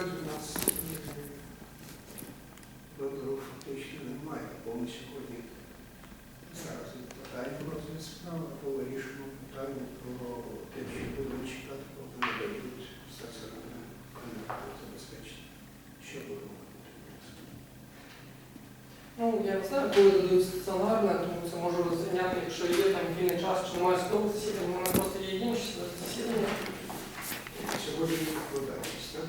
сьогодні у нас вибору фактично немає, бо ми сьогодні зараз відкладаємо розгляд справи, або вирішимо питання про те, що будемо чекати, поки не дадуть стаціонарне конвертове забезпечення. Що будемо робити? Ну, я не знаю, коли дадуть стаціонарне, тому це можу розрізняти, якщо є там вільний час, чи немає стол засідання, у мене просто є інші засідання. Сьогодні відкладаємось, так?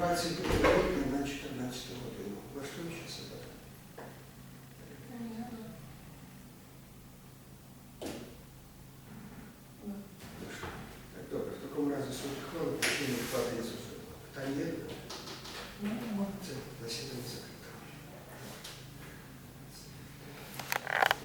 22 липня на 14 годину. Во что еще собрали? Добре, в такому разі суд хвилин, потім падає за суд. Питання є? Це засідання.